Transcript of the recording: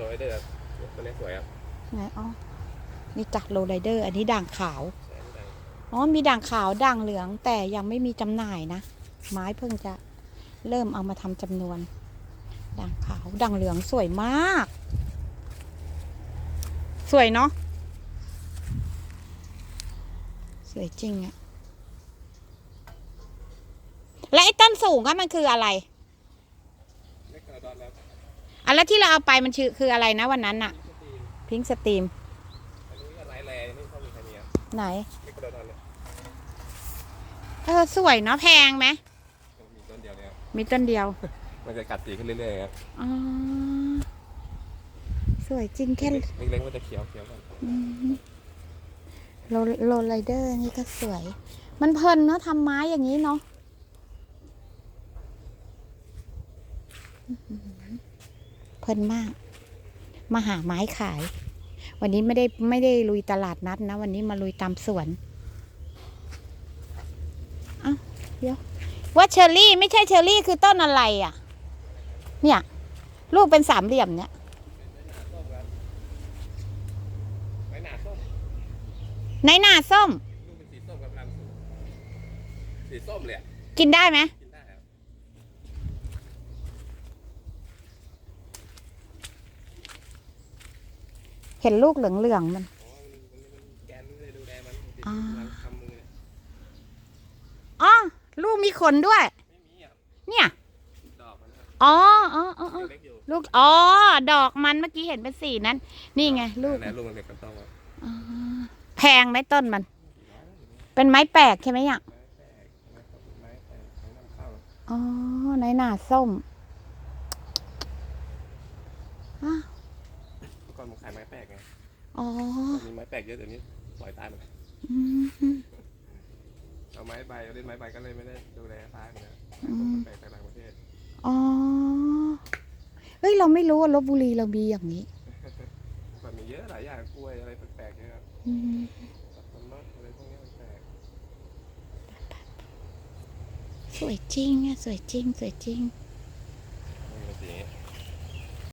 โรยเดอร์ตัวนี้สวยครับไหนอ๋อนี่จักโรไลเดอร์ อันนี้ด่างขาว แสงแดงอ๋อ มีด่างขาวด่างเหลืองแต่ยังไม่มีจำหน่ายนะ ไม้เพิ่งจะเริ่มเอามาทำจำนวน ด่างขาวด่างเหลืองสวยมาก สวยเนาะสวยจริงอะและไอ้ต้นสูงอะมันคืออะไรไม่กระดอนแล้ว อันแล้วที่เราเอาไปมันชื่อคืออะไรนะวันนั้นอะพิงสตรีมพิงสตรีมอันนี้ก็ไลท์แลนี่เขามีใครมีครับไหนไม่กระดอนเลยเออสวยเนาะแพงไหมมีต้นเดียวเนี่ยครับมีต้นเดียว มันจะกัดสีขึ้นเรื่อยๆครับอ๋อสวยจริงแค่เล็กๆมันจะเขียวเขียวๆก่อนอืมโรโรไลเดอร์นี่ก็สวย มันเพลินเนาะทำไม้อย่างนี้เนาะอื้อหือ เพลินมาก มาหาไม้ขาย วันนี้ไม่ได้ไม่ได้ลุยตลาดนัดนะ วันนี้มาลุยตามสวนเอ้าเดี๋ยวว่าเชอร์รี่ไม่ใช่เชอร์รี่คือต้นอะไรอะ เนี่ย ลูกเป็นสามเหลี่ยมเนี่ยไม้หนาส้มในหนาส้มลูกเป็นสีส้มกับลำสูงสีส้มเลยอะกินได้ไหม กินได้ครับ เห็นลูกเหลืองๆมันอ๋อมันมันแกนเลยดูแลมันติดอ่าวางทำมือเนี่ยอ๋อลูกมีขนด้วยไม่มีอะเนี่ยดอกมันครับอ๋ออ๋ออ๋ออ๋อเล็กๆอยู่ลูก อ๋อ ดอกมันเมื่อกี้เห็นเป็นสีนั้น นี่ไง ลูกไหนลูกมันเป็นกันต้องอะอ๋อแพงไหมต้นมัน เป็นไม้แปลกใช่ไหมอะไม้แปลกไม้แปลกไม้นำเข้าอ๋อในหนาส้มอ้าวเมื่ อก่อนผมขายไม้แปลกไงอ๋อมีไม้แปลกเยอะเดี๋ยวนี้ปล่อยตายหมดอืมเอาไม้ใบเอาเล่นไม้ใบก็เลยไม่ได้ดูแลตายหมดแล้วอืมแปลกจากต่างประเทศอ๋อเฮ้ยเราไม่รู้ว่าลบบุรีเรามีอย่างนี้มันมีเยอะหลายอย่างกล้วยอะไรแปลกๆเยอะครับอืมสับปะรดอะไรพวกนี้มันแปลกสวยจริงอะสวยจริงสวยจริงเ